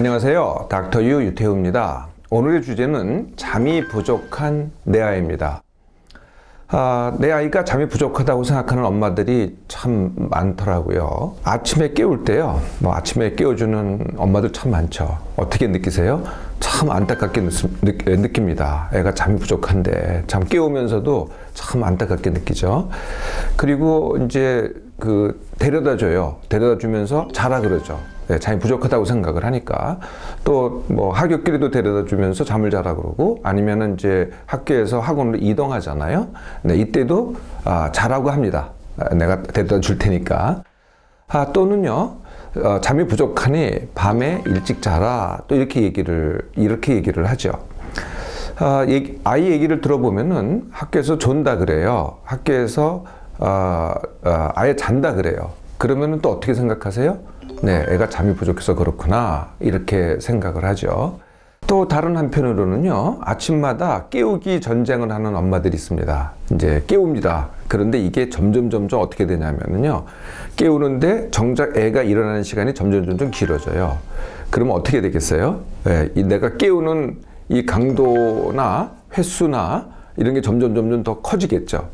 안녕하세요. 닥터 유 유태우입니다. 오늘의 주제는 잠이 부족한 내 아이입니다. 아, 내 아이가 잠이 부족하다고 생각하는 엄마들이 참 많더라고요. 아침에 깨울 때요. 뭐 아침에 깨워주는 엄마들 참 많죠. 어떻게 느끼세요? 참 안타깝게 느, 느낍니다. 애가 잠이 부족한데 잠 깨우면서도 참 안타깝게 느끼죠. 그리고 이제 그 데려다 줘요. 데려다 주면서 자라 그러죠. 네, 잠이 부족하다고 생각을 하니까 또뭐 하굣길에도 데려다 주면서 잠을 자라 그러고 아니면은 이제 학교에서 학원으로 이동하잖아요. 네, 이때도 아, 자라고 합니다. 아, 내가 데려다 줄 테니까. 아, 또는요. 어, 잠이 부족하니 밤에 일찍 자라 또 이렇게 얘기를 이렇게 얘기를 하죠. 아, 얘기, 아이 얘기를 들어보면은 학교에서 존다 그래요. 학교에서 아, 아, 아예 잔다 그래요. 그러면은 또 어떻게 생각하세요? 네, 애가 잠이 부족해서 그렇구나. 이렇게 생각을 하죠. 또 다른 한편으로는요, 아침마다 깨우기 전쟁을 하는 엄마들이 있습니다. 이제 깨웁니다. 그런데 이게 점점 점점 어떻게 되냐면요, 깨우는데 정작 애가 일어나는 시간이 점점 점점 길어져요. 그러면 어떻게 되겠어요? 네, 이 내가 깨우는 이 강도나 횟수나 이런 게 점점 점점 더 커지겠죠.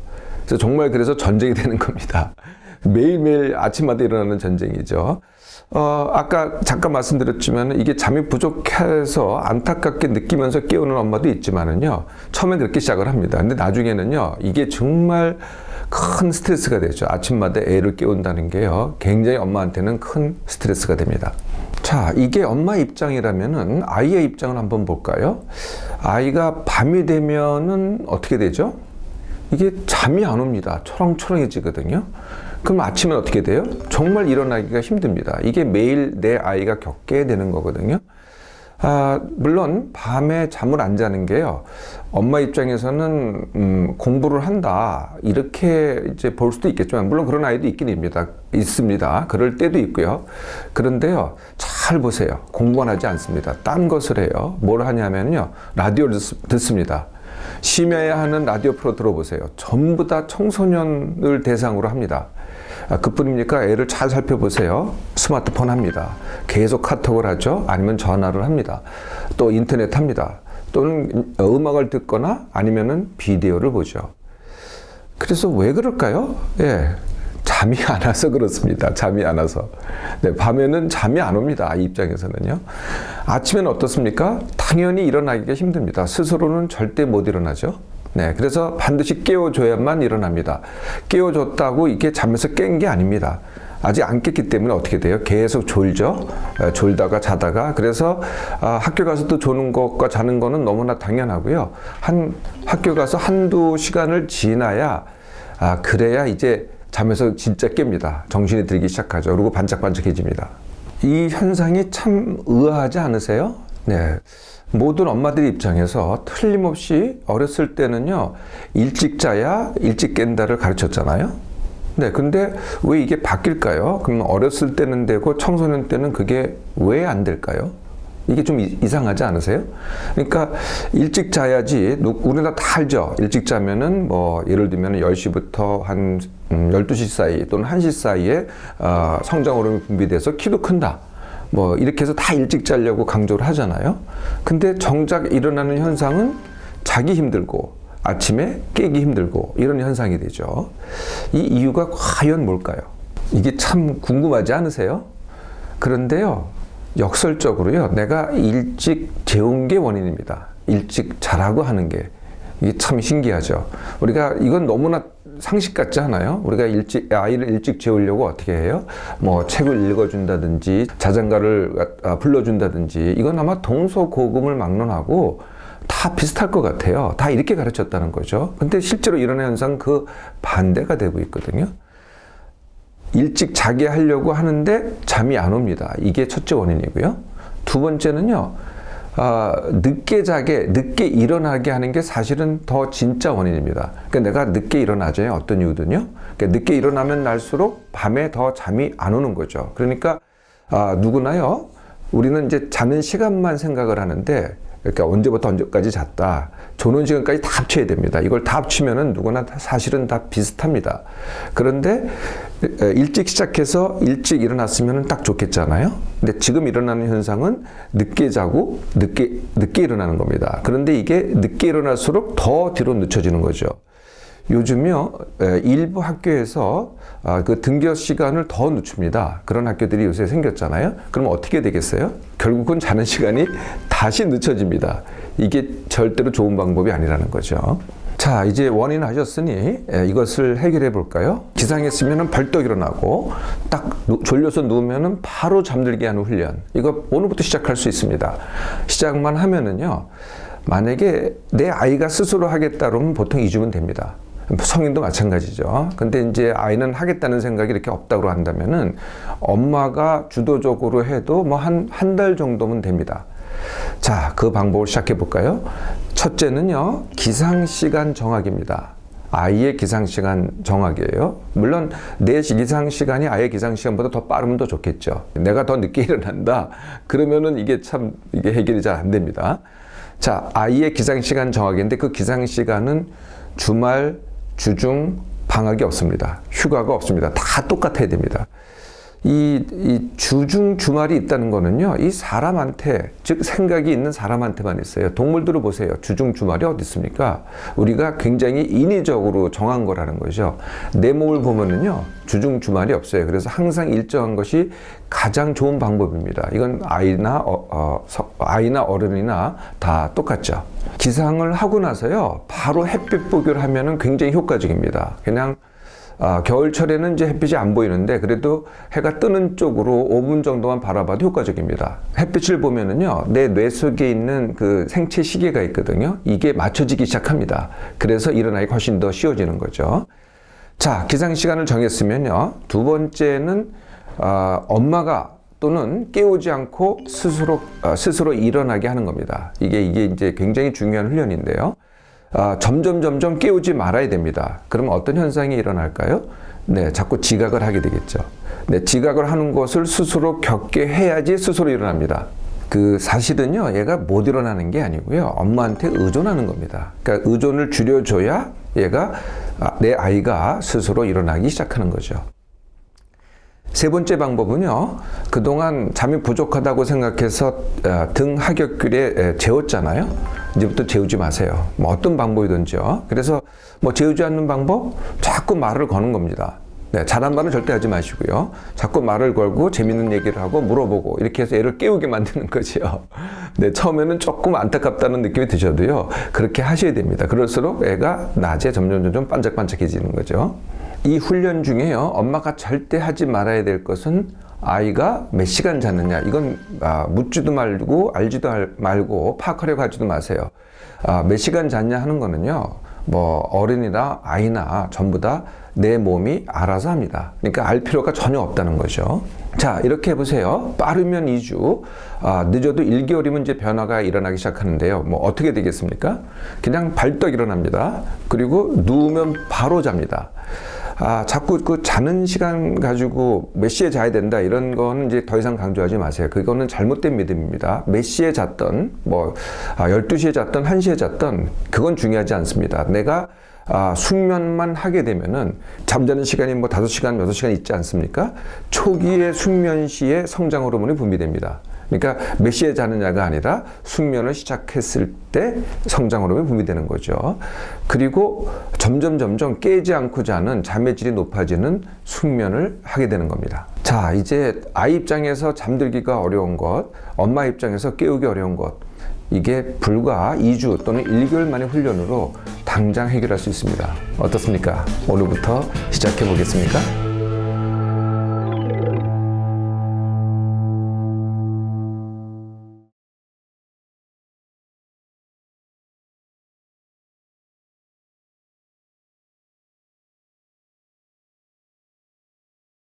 그래서 정말 그래서 전쟁이 되는 겁니다. 매일매일 아침마다 일어나는 전쟁이죠. 어, 아까 잠깐 말씀드렸지만 이게 잠이 부족해서 안타깝게 느끼면서 깨우는 엄마도 있지만은요. 처음에 그렇게 시작을 합니다. 근데 나중에는요. 이게 정말 큰 스트레스가 되죠. 아침마다 애를 깨운다는 게요. 굉장히 엄마한테는 큰 스트레스가 됩니다. 자, 이게 엄마 입장이라면은 아이의 입장을 한번 볼까요? 아이가 밤이 되면은 어떻게 되죠? 이게 잠이 안 옵니다. 초롱초롱해지거든요. 그럼 아침에 어떻게 돼요? 정말 일어나기가 힘듭니다. 이게 매일 내 아이가 겪게 되는 거거든요. 아, 물론 밤에 잠을 안 자는 게요. 엄마 입장에서는 음, 공부를 한다 이렇게 이제 볼 수도 있겠지만 물론 그런 아이도 있긴 입니다. 있습니다. 그럴 때도 있고요. 그런데요, 잘 보세요. 공부는 하지 않습니다. 딴 것을 해요. 뭘 하냐면요, 라디오를 듣습니다. 심야에 하는 라디오 프로 들어보세요. 전부 다 청소년을 대상으로 합니다. 아, 그뿐입니까? 애를 잘 살펴보세요. 스마트폰 합니다. 계속 카톡을 하죠. 아니면 전화를 합니다. 또 인터넷 합니다. 또는 음악을 듣거나 아니면은 비디오를 보죠. 그래서 왜 그럴까요? 예. 잠이 안 와서 그렇습니다. 잠이 안 와서. 네, 밤에는 잠이 안 옵니다. 아이 입장에서는요. 아침에는 어떻습니까? 당연히 일어나기가 힘듭니다. 스스로는 절대 못 일어나죠. 네, 그래서 반드시 깨워줘야만 일어납니다. 깨워줬다고 이게 잠에서 깬 게 아닙니다. 아직 안 깼기 때문에 어떻게 돼요? 계속 졸죠. 졸다가 자다가 그래서 아, 학교 가서도 조는 것과 자는 거는 너무나 당연하고요. 한 학교 가서 한두 시간을 지나야 아, 그래야 이제 잠에서 진짜 깹니다. 정신이 들기 시작하죠. 그리고 반짝반짝해집니다. 이 현상이 참 의아하지 않으세요? 네. 모든 엄마들 입장에서 틀림없이 어렸을 때는요, 일찍 자야 일찍 깬다를 가르쳤잖아요. 네, 근데 왜 이게 바뀔까요? 그럼 어렸을 때는 되고 청소년 때는 그게 왜 안 될까요? 이게 좀 이상하지 않으세요? 그러니까 일찍 자야지, 우리가 다 알죠? 일찍 자면은 뭐 예를 들면 10시부터 한 12시 음, 사이 또는 1시 사이에 어, 성장 호르몬이 분비돼서 키도 큰다. 뭐 이렇게 해서 다 일찍 자려고 강조를 하잖아요. 근데 정작 일어나는 현상은 자기 힘들고 아침에 깨기 힘들고 이런 현상이 되죠. 이 이유가 과연 뭘까요? 이게 참 궁금하지 않으세요? 그런데요, 역설적으로요, 내가 일찍 재운 게 원인입니다. 일찍 자라고 하는 게. 이게 참 신기하죠. 우리가 이건 너무나 상식 같지 않아요? 우리가 일찍 아이를 일찍 재우려고 어떻게 해요? 뭐 책을 읽어준다든지 자장가를 아, 불러준다든지 이건 아마 동서고금을 막론하고 다 비슷할 것 같아요. 다 이렇게 가르쳤다는 거죠. 근데 실제로 일어나는 현상 그 반대가 되고 있거든요. 일찍 자게 하려고 하는데 잠이 안 옵니다. 이게 첫째 원인이고요. 두 번째는요. 어, 늦게 자게, 늦게 일어나게 하는 게 사실은 더 진짜 원인입니다. 그러니까 내가 늦게 일어나죠. 어떤 이유든요. 그러니까 늦게 일어나면 날수록 밤에 더 잠이 안 오는 거죠. 그러니까 아, 누구나요. 우리는 이제 자는 시간만 생각을 하는데 그러니까 언제부터 언제까지 잤다. 조는 시간까지 다 합쳐야 됩니다. 이걸 다 합치면은 누구나 다 사실은 다 비슷합니다. 그런데 에, 일찍 시작해서 일찍 일어났으면 딱 좋겠잖아요. 근데 지금 일어나는 현상은 늦게 자고 늦게 늦게 일어나는 겁니다. 그런데 이게 늦게 일어날수록 더 뒤로 늦춰지는 거죠. 요즘요 에, 일부 학교에서 아, 그 등교 시간을 더 늦춥니다. 그런 학교들이 요새 생겼잖아요. 그럼 어떻게 되겠어요? 결국은 자는 시간이 다시 늦춰집니다. 이게 절대로 좋은 방법이 아니라는 거죠. 자, 이제 원인 하셨으니 에, 이것을 해결해 볼까요? 기상했으면 벌떡 일어나고 딱 누- 졸려서 누우면 바로 잠들게 하는 훈련. 이거 오늘부터 시작할 수 있습니다. 시작만 하면은요. 만약에 내 아이가 스스로 하겠다 그러면 보통 2주면 됩니다. 성인도 마찬가지죠. 근데 이제 아이는 하겠다는 생각이 이렇게 없다고 한다면은 엄마가 주도적으로 해도 뭐 한 한 달 정도면 됩니다. 자, 그 방법을 시작해 볼까요? 첫째는요, 기상시간 정하기입니다. 아이의 기상시간 정하기예요. 물론 내 기상시간이 아이의 기상시간보다 더 빠르면 더 좋겠죠. 내가 더 늦게 일어난다. 그러면은 이게 참 이게 해결이 잘 안 됩니다. 자, 아이의 기상시간 정하기인데 그 기상시간은 주말, 주중, 방학이 없습니다. 휴가가 없습니다. 다 똑같아야 됩니다. 이, 이 주중 주말이 있다는 거는요, 이 사람한테, 즉 생각이 있는 사람한테만 있어요. 동물들을 보세요. 주중 주말이 어디 있습니까? 우리가 굉장히 인위적으로 정한 거라는 거죠. 내 몸을 보면은요, 주중 주말이 없어요. 그래서 항상 일정한 것이 가장 좋은 방법입니다. 이건 아이나 어, 어, 서- 아이나 어른이나 다 똑같죠. 기상을 하고 나서요, 바로 햇빛 보기를 하면은 굉장히 효과적입니다. 그냥 아, 겨울철에는 이제 햇빛이 안 보이는데 그래도 해가 뜨는 쪽으로 5분 정도만 바라봐도 효과적입니다. 햇빛을 보면은요, 내 뇌 속에 있는 그 생체 시계가 있거든요. 이게 맞춰지기 시작합니다. 그래서 일어나기 훨씬 더 쉬워지는 거죠. 자, 기상 시간을 정했으면요. 두 번째는 아, 엄마가 또는 깨우지 않고 스스로 아, 스스로 일어나게 하는 겁니다. 이게 이게 이제 굉장히 중요한 훈련인데요. 아, 점점 점점 깨우지 말아야 됩니다. 그러면 어떤 현상이 일어날까요? 네, 자꾸 지각을 하게 되겠죠. 네, 지각을 하는 것을 스스로 겪게 해야지 스스로 일어납니다. 그 사실은요, 얘가 못 일어나는 게 아니고요, 엄마한테 의존하는 겁니다. 그러니까 의존을 줄여줘야 얘가 아, 내 아이가 스스로 일어나기 시작하는 거죠. 세 번째 방법은요. 그동안 잠이 부족하다고 생각해서 어, 등 하객줄에 에, 재웠잖아요. 이제부터 재우지 마세요. 뭐 어떤 방법이든지요. 그래서 뭐 재우지 않는 방법? 자꾸 말을 거는 겁니다. 네, 잘한 말은 절대 하지 마시고요. 자꾸 말을 걸고 재밌는 얘기를 하고 물어보고 이렇게 해서 애를 깨우게 만드는 거죠. 네, 처음에는 조금 안타깝다는 느낌이 드셔도요. 그렇게 하셔야 됩니다. 그럴수록 애가 낮에 점점 점점 반짝반짝해지는 거죠. 이 훈련 중에요. 엄마가 절대 하지 말아야 될 것은 아이가 몇 시간 잤느냐. 이건 아, 묻지도 말고 알지도 알- 말고 파악하려고 하지도 마세요. 아, 몇 시간 잤냐 하는 거는요. 뭐 어른이나 아이나 전부 다 내 몸이 알아서 합니다. 그러니까 알 필요가 전혀 없다는 거죠. 자, 이렇게 해보세요. 빠르면 2주, 아, 늦어도 1개월이면 이제 변화가 일어나기 시작하는데요. 뭐 어떻게 되겠습니까? 그냥 발떡 일어납니다. 그리고 누우면 바로 잡니다. 아, 자꾸 그 자는 시간 가지고 몇 시에 자야 된다 이런 거는 이제 더 이상 강조하지 마세요. 그거는 잘못된 믿음입니다. 몇 시에 잤던 뭐 아, 12시에 잤던 1시에 잤던 그건 중요하지 않습니다. 내가 아, 숙면만 하게 되면은 잠자는 시간이 뭐 5시간, 6시간 있지 않습니까? 초기의 숙면 시에 성장 호르몬이 분비됩니다. 그러니까 몇 시에 자느냐가 아니라 숙면을 시작했을 때 성장 호르몬이 분비되는 거죠. 그리고 점점 점점 깨지 않고 자는 잠의 질이 높아지는 숙면을 하게 되는 겁니다. 자, 이제 아이 입장에서 잠들기가 어려운 것, 엄마 입장에서 깨우기 어려운 것, 이게 불과 2주 또는 1개월 만의 훈련으로 당장 해결할 수 있습니다. 어떻습니까? 오늘부터 시작해 보겠습니까?